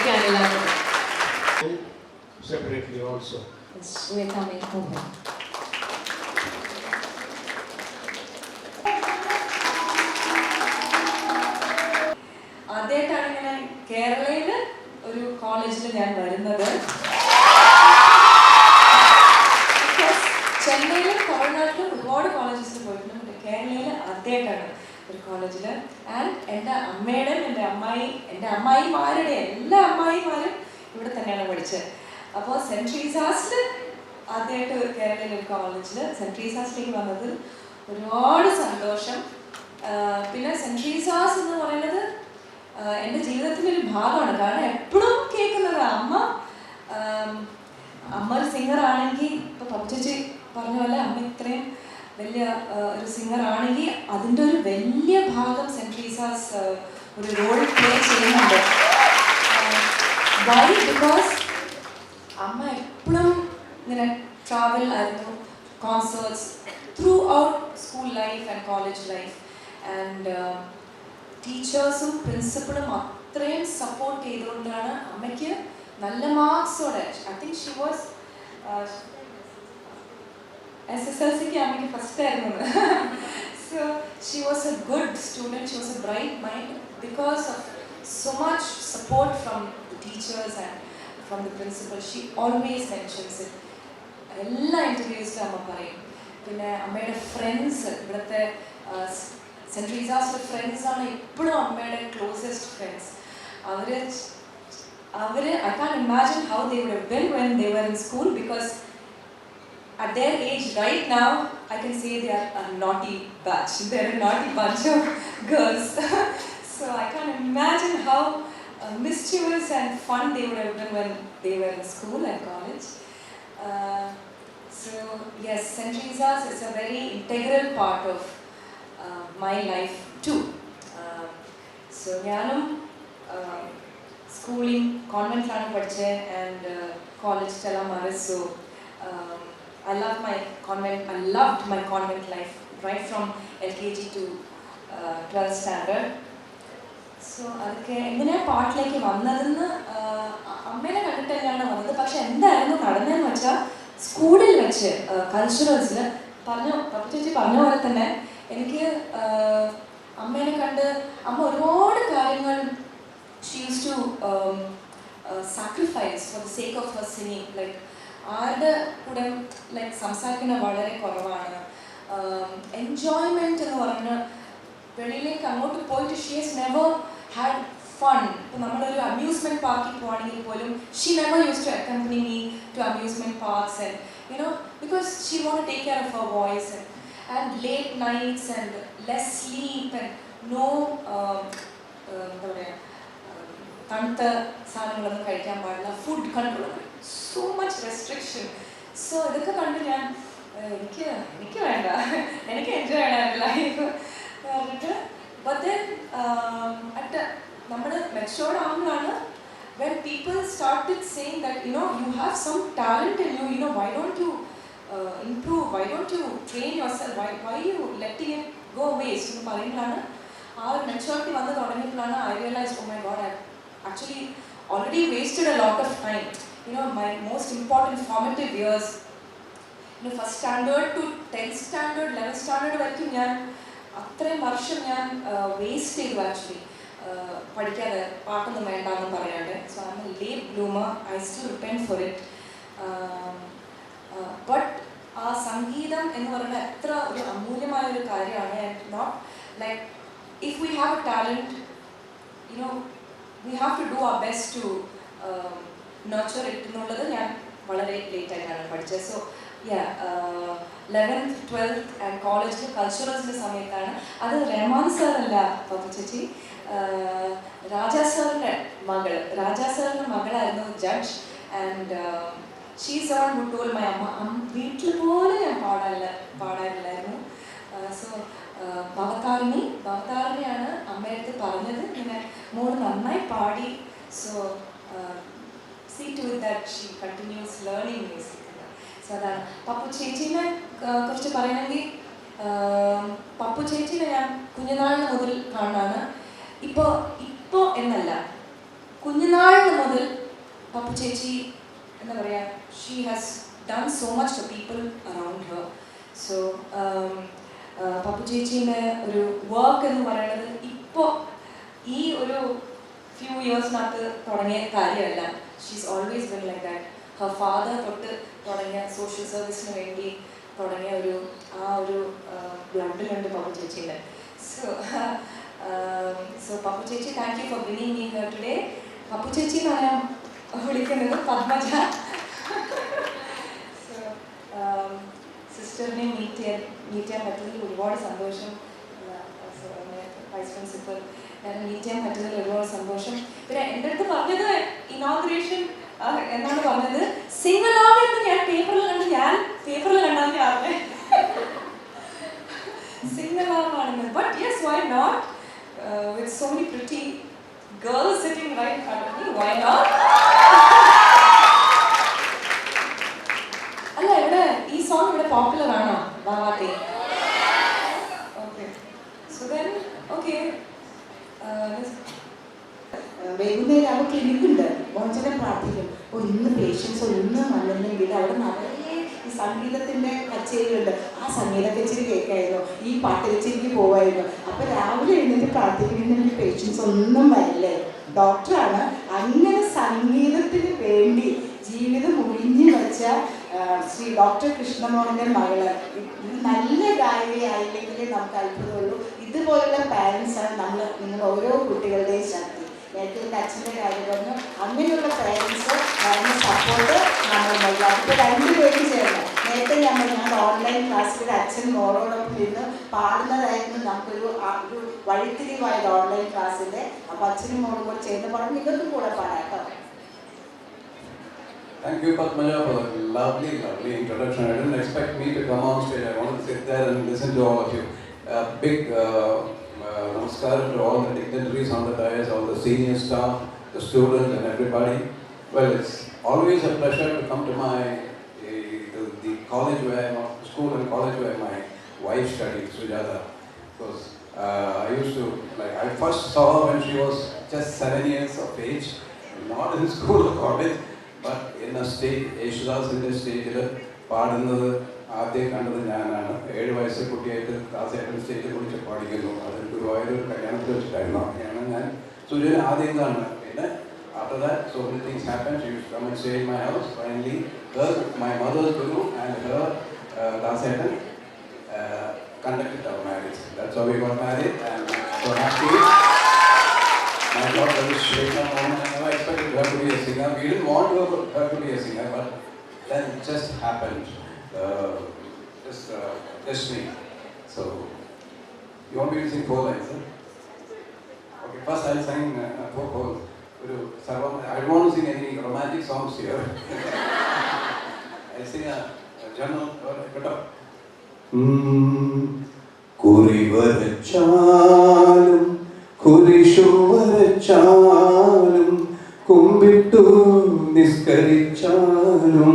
കൈയടിക്കാൻ എല്ലാവരും separately also. Shweta മേഘോപൻ ആദ്യമായിട്ടാണ് എന്റെ അമ്മായിമാരുടെ എല്ലാ അമ്മായിമാരും ഇവിടെ തന്നെയാണ് പഠിച്ചത്. അപ്പോൾ സെന്റ് ട്രീസാസിൽ ആദ്യമായിട്ട് കേരളയിലെ ഒരു കോളേജിൽ സെന്റ് ട്രീസാസിലേക്ക് വന്നത് ഒരുപാട് സന്തോഷം. പിന്നെ സെന്റ് ട്രീസാസ് എന്ന് പറയുന്നത് എന്റെ ജീവിതത്തിന്റെ ഒരു ഭാഗമാണ്. കാരണം എപ്പോഴും കേൾക്കുന്നത് അമ്മ അമ്മ ഒരു സിംഗർ ആണെങ്കിൽ ഇപ്പൊ പപ്പച്ചി പറഞ്ഞ പോലെ അമ്മ ഇത്രയും വലിയ ഒരു സിംഗർ ആണെങ്കിൽ അതിന്റെ ഒരു വലിയ ഭാഗം സെന്റ് ട്രീസാസ് ഒരു റോൾ പ്ലേ ചെയ്യുന്നുണ്ട്. വൈ ബിക്കോസ് അമ്മ എപ്പോഴും ഇങ്ങനെ ട്രാവൽ ആയിരുന്നു concerts throughout school life and college life and ടീച്ചേഴ്സും പ്രിൻസിപ്പളും അത്രയും സപ്പോർട്ട് ചെയ്തുകൊണ്ടാണ് അമ്മയ്ക്ക് നല്ല മാർക്സോടെ I think she was S S L സിക്ക് അമ്മയ്ക്ക് ഫസ്റ്റ് ആയിരുന്നു. So she was a good student she was a bright mind Because of so much support from the teachers and from the principal she always mentions it എല്ലാ ഇൻ്റർവ്യൂസിലും അമ്മ പറയും പിന്നെ അമ്മയുടെ friends ഇവിടുത്തെ cent റീസാസിൻ്റെ ഫ്രണ്ട്സാണ് ഇപ്പോഴും അമ്മയുടെ closest friends our our I can imagine how they would been when they were in school because at their age right now, I can say they are a naughty batch. They're a naughty bunch of girls. mischievous and fun they would have been when they were in school and college. Uh, so, yes, St. Jesus is a very integral part of uh, my life too. Um, so, Nyanam, um, uh, schooling, convent Padche, and uh, college, college Telamaris. So, um, I love my convent, I loved my convent life right from LKG to uh, 12th standard. So അതൊക്കെ എങ്ങനെയാ പാട്ടിലേക്ക് വന്നതെന്ന് അമ്മേനെ കണ്ടിട്ട് തന്നെയാണ് വന്നത്. പക്ഷെ എന്തായിരുന്നു നടന്നതെന്ന് വെച്ചാൽ സ്കൂളിൽ വെച്ച് കൾച്ചറൽസിൽ പറഞ്ഞു ചേച്ചി പറഞ്ഞ പോലെ തന്നെ എനിക്ക് അമ്മേനെ കണ്ട് അമ്മ ഒരുപാട് കാര്യങ്ങൾ she use to sacrifice for the sake of her sinning like ആരുടെ കൂടെ ലൈക്ക് സംസാരിക്കുന്നത് വളരെ കുറവാണ്. എൻജോയ്മെന്റ് എന്ന് പറഞ്ഞ വെളിയിലേക്ക് അങ്ങോട്ട് പോയിട്ട് she has never had fun ഇപ്പോൾ നമ്മളൊരു അമ്യൂസ്മെന്റ് പാർക്കിൽ പോവാണെങ്കിൽ പോലും she never use to accompany me to amusement parks and you know because she won't take care of her voice and and late nights and less sleep and no എന്താ പറയുക തണുത്ത സാധനങ്ങളൊന്നും കഴിക്കാൻ പാടില്ല food control so much restriction so ഇതൊക്കെ കണ്ട് ഞാൻ "ഏഹ്, എനിക്ക് എനിക്ക് വേണ്ട. എനിക്ക് എൻജോയ് ചെയ്യണം ലൈഫ് പറഞ്ഞിട്ട് ബട്ട് ദെൻ അറ്റ് നമ്മൾ മെച്ചോർഡ് ആകുമ്പോഴാണ് when people started saying that you know you have some talent in you you know why don't you uh, improve? Why don't you train yourself? Why why you letting it go waste എന്ന് പറയുമ്പോഴാണ് ആ ഒരു maturity വന്ന് തുടങ്ങിയപ്പോഴാണ് I realise oh my God I actually already wasted a lot of time you know my most important formative years പിന്നെ first standard to tenth standard eleventh standard വரைക്കും ഞാൻ. അത്രയും വർഷം ഞാൻ വേസ്റ്റ് ചെയ്തു ആക്ച്വലി പഠിക്കാതെ പാട്ടൊന്നും വേണ്ട എന്ന് പറയാതെ so I'm late I still repent for it but ആ സംഗീതം എന്ന് പറയുന്നത് എത്ര ഒരു അമൂല്യമായ ഒരു കാര്യമാണ് and not like if we have a talent you know we have to do our best to nurture it എന്നുള്ളത് ഞാൻ വളരെ ലേറ്റായിട്ടാണ് പഠിച്ചത്. സോ ലെവൻത്ത് ട്വൽത്ത് ആൻഡ് കോളേജിൽ കൾച്ചറൽസിന്റെ സമയത്താണ്. അത് റഹ്മാൻ സാറല്ല പപ്പ ചേച്ചി. ആഹ് രാജാ സാറിന്റെ മകൾ രാജാ സാറിന്റെ മകളായിരുന്നു judge. And she sir told my അമ്മ വീട്ടിൽ പോലെ ഞാൻ പാടാനില്ല പാടാനില്ലായിരുന്നു സോ ഭവതാരിണി ഭവതാരിണിയാണ് അമ്മയടുത്ത് പറഞ്ഞത്. ഇങ്ങനെ മോൾ നന്നായി പാടി. So see to that she continues learning music so അതാണ് പപ്പു ചേച്ചീനെ കുറിച്ച് പറയണമെങ്കിൽ പപ്പു ചേച്ചീനെ ഞാൻ കുഞ്ഞുനാളിന് മുതൽ കാണാണ്. ഇപ്പോൾ ഇപ്പോൾ എന്നല്ല കുഞ്ഞുനാളിന് മുതൽ പപ്പു ചേച്ചി എന്താ പറയുക she has done so much for people around her so Pappu ചേച്ചീന്റെ ഒരു വർക്ക് എന്ന് പറയുന്നത് ഇപ്പോൾ ഈ ഒരു ഫ്യൂ ഇയേഴ്സിനകത്ത് തുടങ്ങിയ കാര്യമല്ല. She's always been like that father തൊട്ട് തുടങ്ങിയ സോഷ്യൽ സർവീസിന് വേണ്ടി തുടങ്ങിയ ഒരു ആ ഒരു ബ്ലഡിലുണ്ട് പപ്പു ചേച്ചിയുടെ. സോ സോ പപ്പു ചേച്ചി thank you for being me here today Pappu ചേച്ചി എന്നാണ് വിളിക്കുന്നത് പത്മജ. സിസ്റ്ററിനെ മീറ്റ് ചെയ്യാൻ മീറ്റ് ചെയ്യാൻ പറ്റുന്നതിൽ ഒരുപാട് സന്തോഷം. വൈസ് പ്രിൻസിപ്പൽ ഞാൻ മീറ്റ് ചെയ്യാൻ പറ്റുന്നതിൽ ഒരുപാട് സന്തോഷം. പിന്നെ എന്റെ അടുത്ത് പറഞ്ഞത് ഇനോഗ്രേഷൻ എന്നാണ് പറഞ്ഞത്? സിംഗിൾ എന്ന് ഞാൻ പേപ്പറിൽ കണ്ട് ഞാൻ പേപ്പറിൽ കണ്ടാൽ ഞാൻ സിംഗിൾ ആണെന്ന് but yes why not with so many pretty girls sitting right front of me why not അല്ല ഇവിടെ ഈ സോങ് ഇവിടെ പോപ്പുലർ ആണോ? ബാവാട്ടി ഓക്കെ സോ ദെൻ ഓക്കെ വൈകുന്നേരം അവിടെ ഇന്ന് പേഷ്യൻസ് ഒന്നും വന്നില്ലെങ്കിൽ അവിടെ നിറയെ ഈ സംഗീതത്തിന്റെ കച്ചേരിയുണ്ട് ആ സംഗീത കച്ചേരി കേൾക്കായിരുന്നു. ഈ പാട്ട് കച്ചേരിക്ക് പോവായിരുന്നു. അപ്പോൾ രാവിലെ എഴുന്നേറ്റ് പ്രാർത്ഥിക്കുന്നുണ്ടെങ്കിൽ പേഷ്യൻസ് ഒന്നും വരില്ലേ. ഡോക്ടറാണ് അങ്ങനെ സംഗീതത്തിന് വേണ്ടി ജീവിതം ഒഴിഞ്ഞു വെച്ച ശ്രീ ഡോക്ടർ കൃഷ്ണമോഹന്റെ മകൾ. നല്ല ഗായികയായില്ലെങ്കിൽ നമുക്ക് അത്ഭുതമുള്ളൂ. ഇതുപോലുള്ള പാരൻസ് ആണ് നമ്മൾ നിങ്ങൾ ഓരോ കുട്ടികളുടെയും ശക്തി എന്റെ അച്ഛന്റെ കാര്യം പറഞ്ഞു അങ്ങനെയുള്ള പേരൻസ് അതിന് സപ്പോർട്ട് നമ്മൾ നൽകുക രണ്ടുപേരും ചേർന്ന് നേരത്തെ നമ്മൾ ഓൺലൈൻ ക്ലാസ്സിൽ അച്ഛൻ മോളോടൊപ്പം ഇരുന്ന് പാടുന്നതായിരുന്നു നമുക്കൊരു ഒരു വഴിത്തിരിവായത് ഓൺലൈൻ ക്ലാസ്സിന്റെ അപ്പോൾ അച്ഛനും മോളും കൂടെ ചേർന്ന് പറഞ്ഞു നിങ്ങൾക്കും കൂടെ പാടാം കേട്ടോ Thank you, Padmaja, for that lovely, lovely introduction. I didn't expect me to come on stage. I wanted to sit there and listen to all of you. Uh, big uh, namaskaram to all the dignitaries on the dais, all the senior staff, the students, and everybody. Well, it's always a pleasure to come to my uh, the, the college where school and college where my wife studied, Sujata. Because uh, I used to like I first saw her when she was just seven years of age, not in school or college. But എന്ന stage യേശുദാസിൻ്റെ സ്റ്റേജിൽ പാടുന്നത് ആദ്യം കണ്ടത് ഞാനാണ് ഏഴ് വയസ്സ് കുട്ടിയായിട്ട് ദാസേട്ടൻ സ്റ്റേജിൽ കുറിച്ച് പാടിക്കുന്നു അത് ഗുരുവായൂർ കല്യാണത്തിൽ വെച്ചിട്ടായിരുന്നു അങ്ങനെയാണ് ഞാൻ സുജന ആദ്യം കാണുന്നത് പിന്നെ after that so many things happen she come and stay in my house finally her my mother's guru and her Dasettan conducted our marriage. That's how we got married and so happy. My daughter is Shweta Mohan. I never expected her to be a singer. We didn't want her, her to be a singer, but then it just happened. Uh, just uh, destiny. So, you want me to sing four lines? Huh? Okay, first I'll sing uh, four chords. ഒരു സർവം I don't want to sing any romantic songs here. I'll sing a, a general, കേട്ടോ കുറിവരച്ചാലും കുരിശു വരച്ചാലും കുമ്പിട്ടു നിസ്കരിച്ചാലും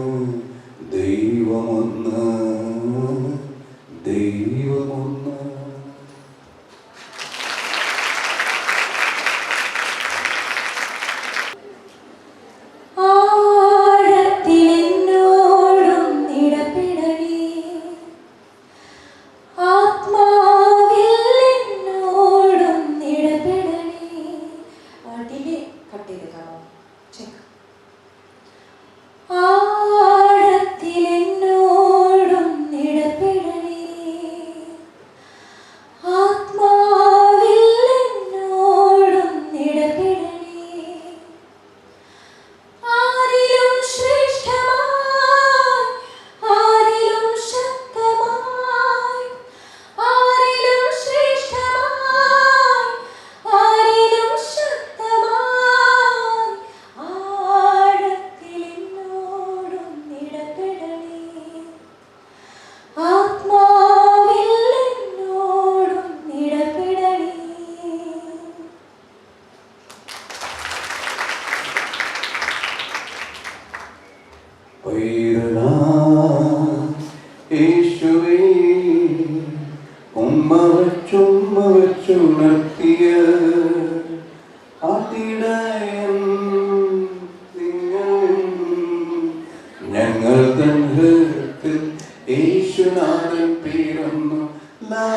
ഹൃദയത്തിൽ യേശുനാഥൻ പിറന്നു. ലാ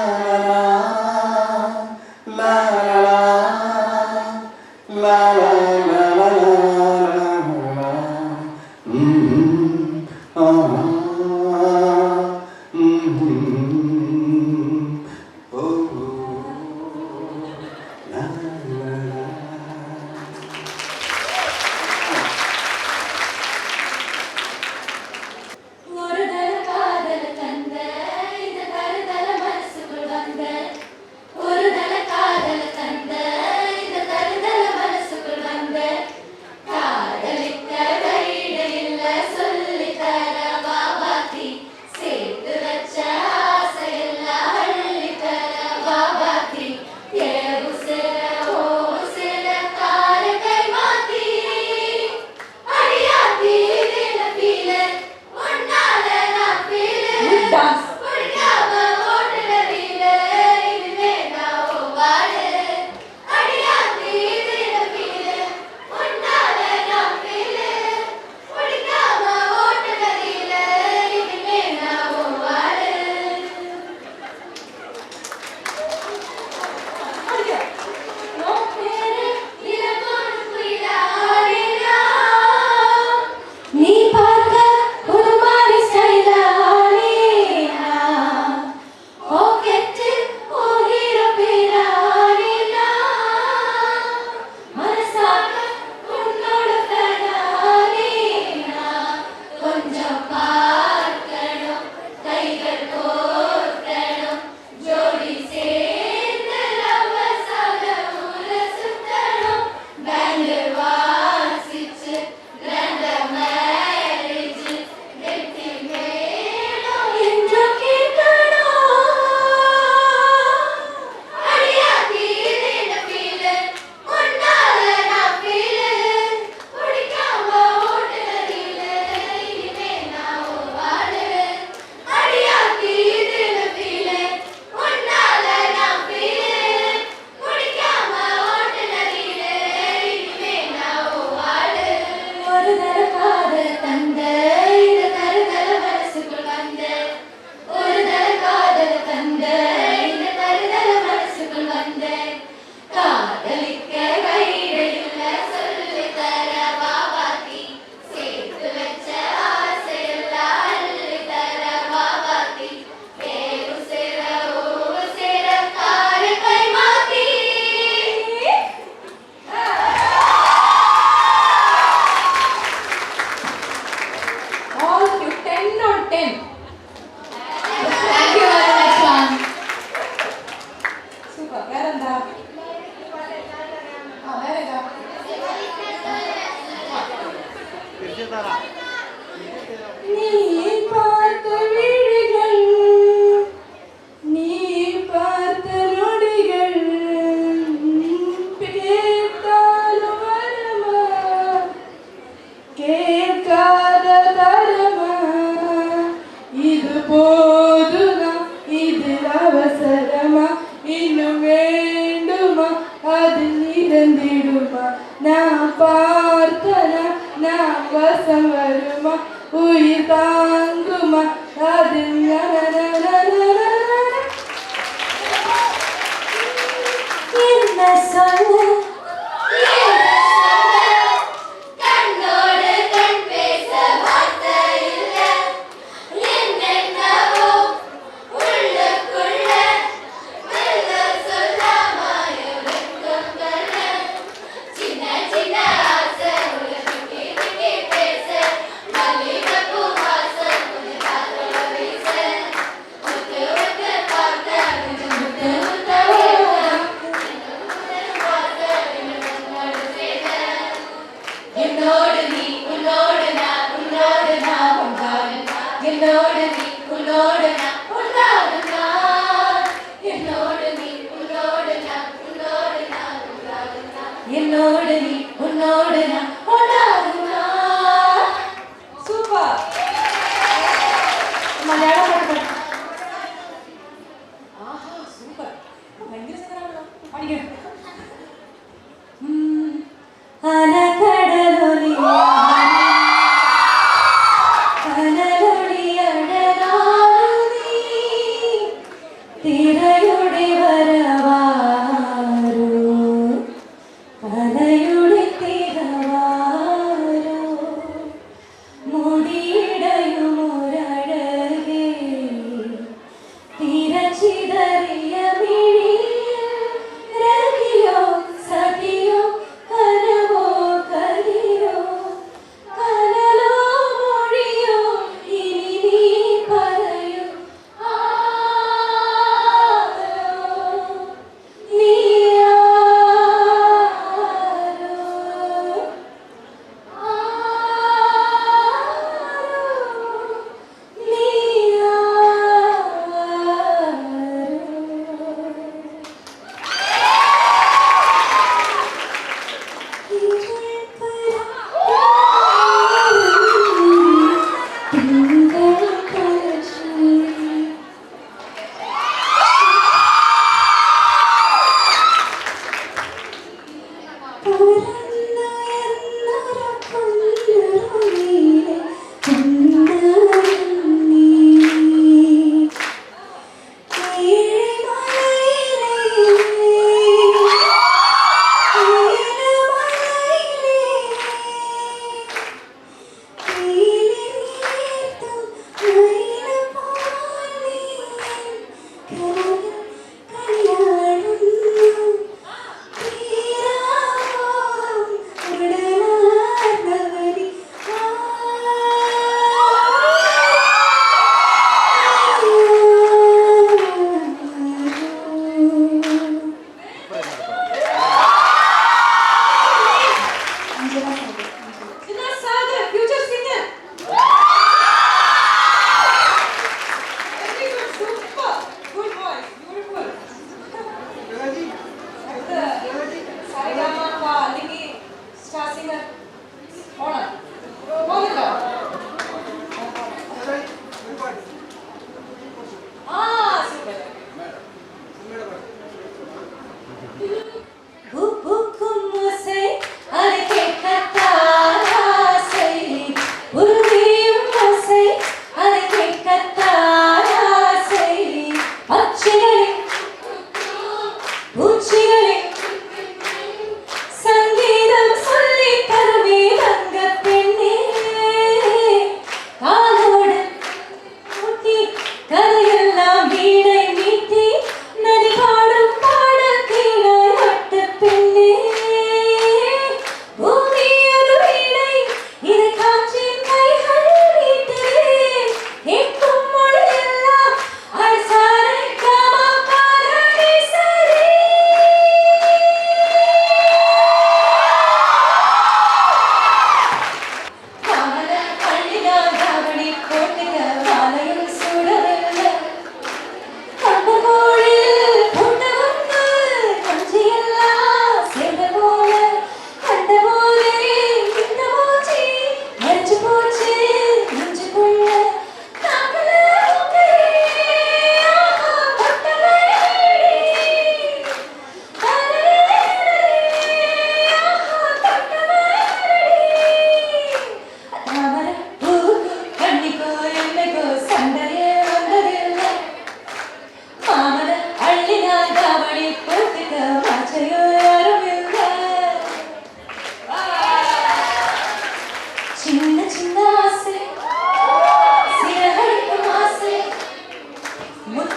Мы